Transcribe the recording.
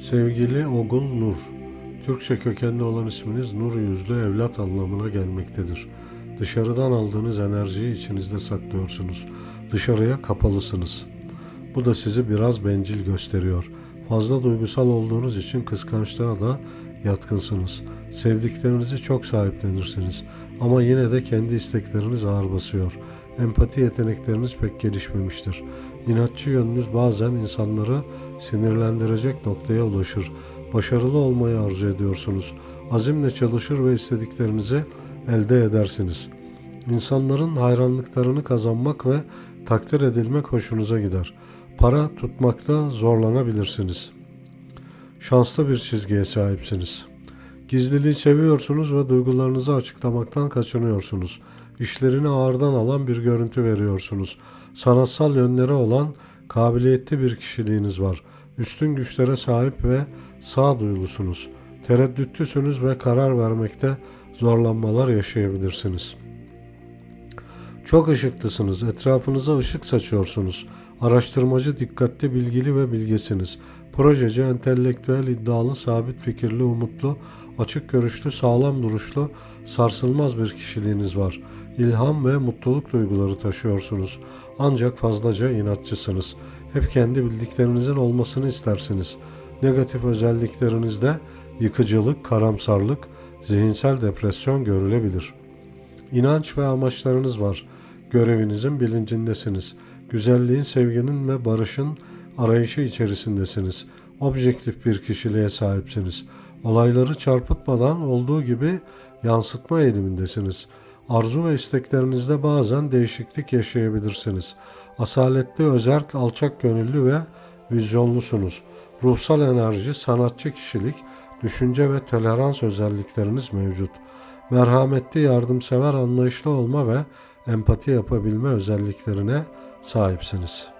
Sevgili Ogun Nur, Türkçe kökenli olan isminiz nur yüzlü evlat anlamına gelmektedir. Dışarıdan aldığınız enerjiyi içinizde saklıyorsunuz. Dışarıya kapalısınız. Bu da sizi biraz bencil gösteriyor. Fazla duygusal olduğunuz için kıskançlığa da yatkınsınız. Sevdiklerinizi çok sahiplenirsiniz. Ama yine de kendi istekleriniz ağır basıyor. Empati yetenekleriniz pek gelişmemiştir. İnatçı yönünüz bazen insanları sinirlendirecek noktaya ulaşır. Başarılı olmayı arzu ediyorsunuz. Azimle çalışır ve istediklerinizi elde edersiniz. İnsanların hayranlıklarını kazanmak ve takdir edilmek hoşunuza gider. Para tutmakta zorlanabilirsiniz. Şanslı bir çizgiye sahipsiniz. Gizliliği seviyorsunuz ve duygularınızı açıklamaktan kaçınıyorsunuz. İşlerini ağırdan alan bir görüntü veriyorsunuz. Sanatsal yönleri olan kabiliyetli bir kişiliğiniz var. Üstün güçlere sahip ve sağduyulusunuz. Tereddütlüsünüz ve karar vermekte zorlanmalar yaşayabilirsiniz. Çok ışıklısınız, etrafınıza ışık saçıyorsunuz. Araştırmacı, dikkatli, bilgili ve bilgesiniz. Projeci, entelektüel, iddialı, sabit fikirli, umutlu, açık görüşlü, sağlam duruşlu, sarsılmaz bir kişiliğiniz var. İlham ve mutluluk duyguları taşıyorsunuz. Ancak fazlaca inatçısınız. Hep kendi bildiklerinizin olmasını istersiniz. Negatif özelliklerinizde yıkıcılık, karamsarlık, zihinsel depresyon görülebilir. İnanç ve amaçlarınız var. Görevinizin bilincindesiniz. Güzelliğin, sevginin ve barışın arayışı içerisindesiniz. Objektif bir kişiliğe sahipsiniz. Olayları çarpıtmadan olduğu gibi yansıtma eğilimindesiniz. Arzu ve isteklerinizde bazen değişiklik yaşayabilirsiniz. Asaletli, özerk, alçak gönüllü ve vizyonlusunuz. Ruhsal enerji, sanatçı kişilik, düşünce ve tolerans özellikleriniz mevcut. Merhametli, yardımsever, anlayışlı olma ve empati yapabilme özelliklerine sahipsiniz.